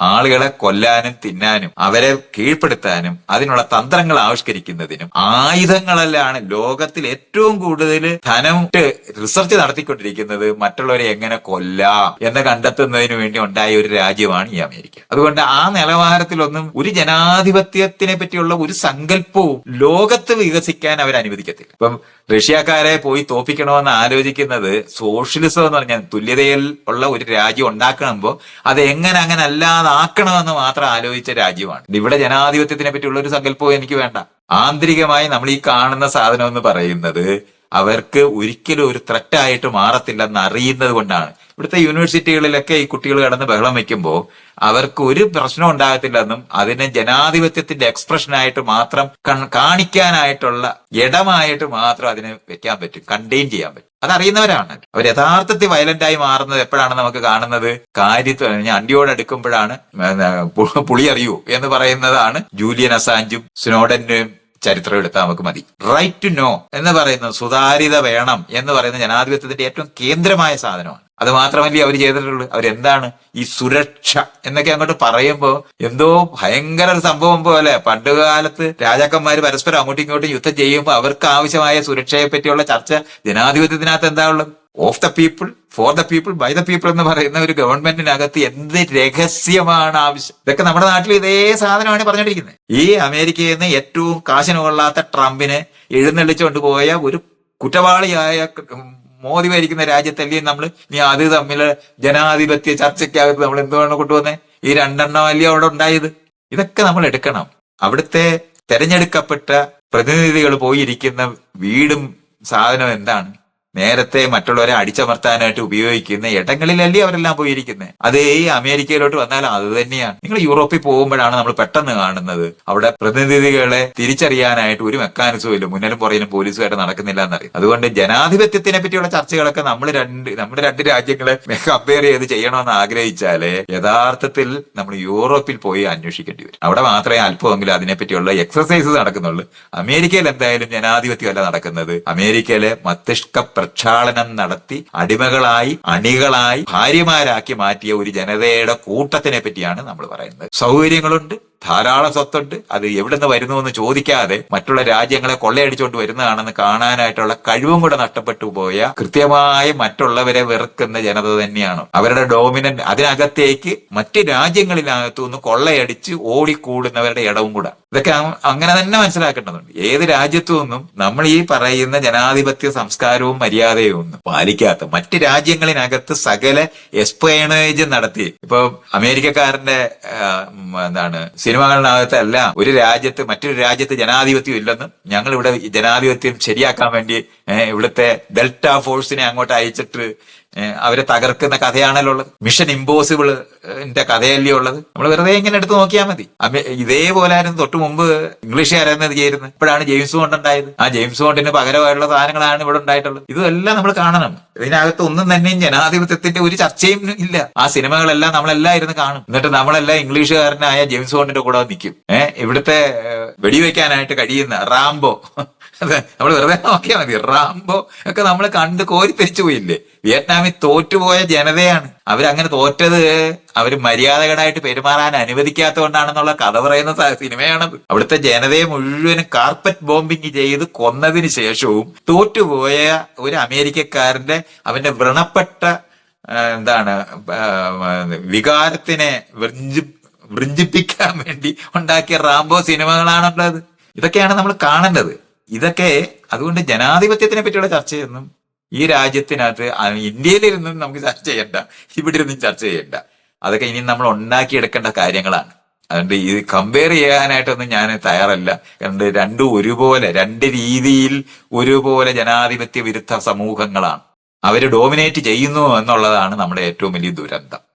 ആളുകളെ കൊല്ലാനും തിന്നാനും അവരെ കീഴ്പ്പെടുത്താനും അതിനുള്ള തന്ത്രങ്ങൾ ആവിഷ്കരിക്കുന്നതിനും ആയുധങ്ങളെല്ലാം ലോകത്തിൽ ഏറ്റവും കൂടുതൽ ധനം റിസർച്ച് നടത്തിക്കൊണ്ടിരിക്കുന്നത് മറ്റുള്ളവരെ എങ്ങനെ കൊല്ലാം എന്ന് കണ്ടെത്തുന്നതിന് വേണ്ടി ഉണ്ടായ ഒരു രാജ്യമാണ് ഈ അമേരിക്ക. അതുകൊണ്ട് ആ നിലവാരത്തിലൊന്നും ഒരു ജനാധിപത്യത്തിനെ പറ്റിയുള്ള ഒരു സങ്കല്പവും ലോകത്ത് വികസിക്കാൻ അവർ അനുവദിക്കത്തില്ല. ഇപ്പം റഷ്യക്കാരെ പോയി തോപ്പിക്കണമെന്ന് ആലോചിക്കുന്നത് സോഷ്യലിസം എന്ന് പറഞ്ഞാൽ തുല്യതയിൽ ഉള്ള ഒരു രാജ്യം ഉണ്ടാക്കണമ്പോ അത് എങ്ങനെ അങ്ങനെ അല്ലാതാക്കണമെന്ന് മാത്രം ആലോചിച്ച രാജ്യമാണ്. ഇവിടെ ജനാധിപത്യത്തിനെ പറ്റിയുള്ള ഒരു സങ്കല്പവും എനിക്ക് വേണ്ട. ആന്തരികമായി നമ്മൾ ഈ കാണുന്ന സാധനം എന്ന് പറയുന്നത് അവർക്ക് ഒരിക്കലും ഒരു ത്രറ്റായിട്ട് മാറത്തില്ലെന്ന് അറിയുന്നത് കൊണ്ടാണ്. ഇവിടുത്തെ യൂണിവേഴ്സിറ്റികളിലൊക്കെ ഈ കുട്ടികൾ കടന്ന് ബഹളം വയ്ക്കുമ്പോൾ അവർക്ക് ഒരു പ്രശ്നം ഉണ്ടാകത്തില്ലെന്നും അതിനെ ജനാധിപത്യത്തിന്റെ എക്സ്പ്രഷനായിട്ട് മാത്രം കാണിക്കാനായിട്ടുള്ള ഇടമായിട്ട് മാത്രം അതിനെ വെക്കാൻ പറ്റും കണ്ടെയ്ൻ ചെയ്യാൻ പറ്റും. അതറിയുന്നവരാണ്. അവർ യഥാർത്ഥത്തിൽ വയലന്റ് ആയി മാറുന്നത് എപ്പോഴാണ് നമുക്ക് കാണുന്നത്? കാര്യത്തിൽ ഞാൻ അണ്ടിയോട് അടുക്കുമ്പോഴാണ് പുളി അറിയൂ എന്ന് പറയുന്നതാണ് ജൂലിയൻ അസാഞ്ചും സ്നോഡനും ചരിത്രം എടുത്താൽ നമുക്ക് മതി. റൈറ്റ് ടു നോ എന്ന് പറയുന്നത് സുതാര്യത വേണം എന്ന് പറയുന്ന ജനാധിപത്യത്തിന്റെ ഏറ്റവും കേന്ദ്രമായ സാധനമാണ്. അത് മാത്രമല്ലേ അവർ ചെയ്തിട്ടുള്ളൂ? അവരെന്താണ്? ഈ സുരക്ഷ എന്നൊക്കെ അങ്ങോട്ട് പറയുമ്പോൾ എന്തോ ഭയങ്കര സംഭവം പോലെ. പണ്ട് കാലത്ത് രാജാക്കന്മാർ പരസ്പരം അങ്ങോട്ടും ഇങ്ങോട്ടും യുദ്ധം ചെയ്യുമ്പോൾ അവർക്ക് ആവശ്യമായ സുരക്ഷയെ പറ്റിയുള്ള ചർച്ച ജനാധിപത്യത്തിനകത്ത് എന്താ ഉള്ളത്? Of the people for the people by the people എന്ന് പറയുന്ന ഒരു ഗവൺമെന്റിനകത്ത് എന്ത് രഹസ്യമാണ് ആവശ്യം? ഇതൊക്കെ നമ്മുടെ നാട്ടിൽ ഇതേ സാധനമാണ് പറഞ്ഞിരിക്കുന്നത് ഈ അമേരിക്കയിൽ നിന്ന് ഏറ്റവും കാശിന് കൊള്ളാത്ത ട്രംപിനെ എഴുന്നള്ളിച്ചുകൊണ്ട് പോയ ഒരു കുറ്റവാളിയായ മോദി ഭരിക്കുന്ന രാജ്യത്തല്ലേ നമ്മൾ ഇനി അത് തമ്മിൽ ജനാധിപത്യ ചർച്ചയ്ക്കകത്ത് നമ്മൾ എന്തുവാണ് കൊണ്ടുവന്നത് ഈ രണ്ടെണ്ണം അല്ലയോ അവിടെ ഉണ്ടായത്? ഇതൊക്കെ നമ്മൾ എടുക്കണം. അവിടുത്തെ തെരഞ്ഞെടുക്കപ്പെട്ട പ്രതിനിധികൾ പോയിരിക്കുന്ന വീടും സാധനം എന്താണ്? നേരത്തെ മറ്റുള്ളവരെ അടിച്ചമർത്താനായിട്ട് ഉപയോഗിക്കുന്ന ഇടങ്ങളിലല്ലേ അവരെല്ലാം പോയിരിക്കുന്നത് അതേ അമേരിക്കയിലോട്ട് വന്നാൽ അത് തന്നെയാണ്. നിങ്ങൾ യൂറോപ്പിൽ പോകുമ്പോഴാണ് നമ്മൾ പെട്ടെന്ന് കാണുന്നത്. അവിടെ പ്രതിനിധികളെ തിരിച്ചറിയാനായിട്ട് ഒരു മെക്കാനിസവും ഇല്ല. മുന്നിലും പുറയിലും പോലീസുമായിട്ട് നടക്കുന്നില്ല എന്നറിയാം. അതുകൊണ്ട് ജനാധിപത്യത്തിനെ പറ്റിയുള്ള ചർച്ചകളൊക്കെ നമ്മൾ രണ്ട് നമ്മുടെ രണ്ട് രാജ്യങ്ങളെ കമ്പയർ ചെയ്ത് ചെയ്യണമെന്ന് ആഗ്രഹിച്ചാൽ യഥാർത്ഥത്തിൽ നമ്മൾ യൂറോപ്പിൽ പോയി അന്വേഷിക്കേണ്ടി വരും. അവിടെ മാത്രമേ അല്പമെങ്കിലും അതിനെപ്പറ്റിയുള്ള എക്സസൈസ് നടക്കുന്നുള്ളൂ. അമേരിക്കയിൽ എന്തായാലും ജനാധിപത്യമല്ല നടക്കുന്നത്. അമേരിക്കയിലെ മസ്തിഷ്ക പ്രക്ഷാളനം നടത്തി അടിമകളായി അണികളായി ഭാര്യമാരാക്കി മാറ്റിയ ഒരു ജനതയുടെ കൂട്ടത്തിനെ പറ്റിയാണ് നമ്മൾ പറയുന്നത്. സൗകര്യങ്ങളുണ്ട് ധാരാളം സ്വത്തുണ്ട്. അത് എവിടെ നിന്ന് വരുന്നു എന്ന് ചോദിക്കാതെ മറ്റുള്ള രാജ്യങ്ങളെ കൊള്ളയടിച്ചുകൊണ്ട് വരുന്നതാണെന്ന് കാണാനായിട്ടുള്ള കഴിവും കൂടെ നഷ്ടപ്പെട്ടു പോയ കൃത്യമായി മറ്റുള്ളവരെ വെറുക്കുന്ന ജനത തന്നെയാണ്. അവരുടെ ഡോമിനന്റ് അതിനകത്തേക്ക് മറ്റ് രാജ്യങ്ങളിനകത്തു നിന്ന് കൊള്ളയടിച്ച് ഓടിക്കൂടുന്നവരുടെ ഇടവും കൂടെ. ഇതൊക്കെ അങ്ങനെ തന്നെ മനസ്സിലാക്കേണ്ടതുണ്ട്. ഏത് രാജ്യത്തു നിന്നും നമ്മൾ ഈ പറയുന്ന ജനാധിപത്യ സംസ്കാരവും മര്യാദയും ഒന്നും പാലിക്കാത്ത മറ്റ് രാജ്യങ്ങളിനകത്ത് സകല എക്സ്പ്ലനേജ് നടത്തി. ഇപ്പൊ അമേരിക്കക്കാരന്റെ എന്താണ് സിനിമ സിനിമകളിനകത്തെല്ലാം ഒരു രാജ്യത്ത് മറ്റൊരു രാജ്യത്ത് ജനാധിപത്യം ഇല്ലെന്നും ഞങ്ങൾ ഇവിടെ ജനാധിപത്യം ശരിയാക്കാൻ വേണ്ടി ഇവിടുത്തെ ഡെൽറ്റ ഫോഴ്സിനെ അങ്ങോട്ട് അയച്ചിട്ട് അവരെ തകർക്കുന്ന കഥയാണല്ലോ ഉള്ളത്. മിഷൻ ഇംപോസിബിൾന്റെ കഥയല്ലേ ഉള്ളത്. നമ്മൾ വെറുതെ ഇങ്ങനെ എടുത്ത് നോക്കിയാൽ മതി. ഇതേപോലായിരുന്നു തൊട്ട് മുമ്പ് ഇംഗ്ലീഷുകാരെന്നത് ചെയ്യുന്നത് ഇപ്പോഴാണ് ജെയിംസ് ബോണ്ട് ഉണ്ടായത്. ആ ജെയിംസ് ബോണ്ടിന് പകരമായുള്ള സാധനങ്ങളാണ് ഇവിടെ ഉണ്ടായിട്ടുള്ളത്. ഇതെല്ലാം നമ്മൾ കാണണം. ഇതിനകത്ത് ഒന്നും തന്നെയും ജനാധിപത്യത്തിന്റെ ഒരു ചർച്ചയും ഇല്ല. ആ സിനിമകളെല്ലാം നമ്മളെല്ലാം ഇരുന്ന് കാണും. എന്നിട്ട് നമ്മളെല്ലാം ഇംഗ്ലീഷുകാരനായ ജെയിംസ് ബോണ്ടിന്റെ കൂടെ നിൽക്കും. ഏഹ് ഇവിടുത്തെ വെടിവെക്കാനായിട്ട് കഴിയുന്ന റാംബോ അതെ നമ്മൾ വെറുതെ നോക്കിയാൽ മതി. റാംബോ ഒക്കെ നമ്മൾ കണ്ട് കോരി തിരിച്ചു പോയില്ലേ? വിയറ്റ്നാമിൽ തോറ്റുപോയ ജനതയാണ്. അവരങ്ങനെ തോറ്റത് അവർ മര്യാദകടായിട്ട് പെരുമാറാൻ അനുവദിക്കാത്തതുകൊണ്ടാണെന്നുള്ള കഥ പറയുന്ന സിനിമയാണത് അവിടുത്തെ ജനതയെ മുഴുവനും കാർപ്പറ്റ് ബോംബിങ് ചെയ്ത് കൊന്നതിന് ശേഷവും തോറ്റുപോയ ഒരു അമേരിക്കക്കാരന്റെ അവന്റെ വ്രണപ്പെട്ട എന്താണ് വികാരത്തിനെ വൃഞ്ചി വൃഞ്ചിപ്പിക്കാൻ വേണ്ടി ഉണ്ടാക്കിയ റാംബോ സിനിമകളാണുള്ളത്. ഇതൊക്കെയാണ് നമ്മൾ കാണേണ്ടത്. ഇതൊക്കെ അതുകൊണ്ട് ജനാധിപത്യത്തിനെ പറ്റിയുള്ള ചർച്ചയൊന്നും ഈ രാജ്യത്തിനകത്ത് ഇന്ത്യയിലിരുന്നും നമുക്ക് ചർച്ച ചെയ്യണ്ട. ഇവിടെ ഇരുന്നും ചർച്ച ചെയ്യണ്ട. അതൊക്കെ ഇനി നമ്മൾ ഉണ്ടാക്കിയെടുക്കേണ്ട കാര്യങ്ങളാണ്. അതുകൊണ്ട് ഇത് കമ്പയർ ചെയ്യാനായിട്ടൊന്നും ഞാൻ തയ്യാറല്ല. കാരണം രണ്ടും ഒരുപോലെ രണ്ട് രീതിയിൽ ഒരുപോലെ ജനാധിപത്യ വിരുദ്ധ സമൂഹങ്ങളാണ്. അവർ ഡോമിനേറ്റ് ചെയ്യുന്നു എന്നുള്ളതാണ് നമ്മുടെ ഏറ്റവും വലിയ ദുരന്തം.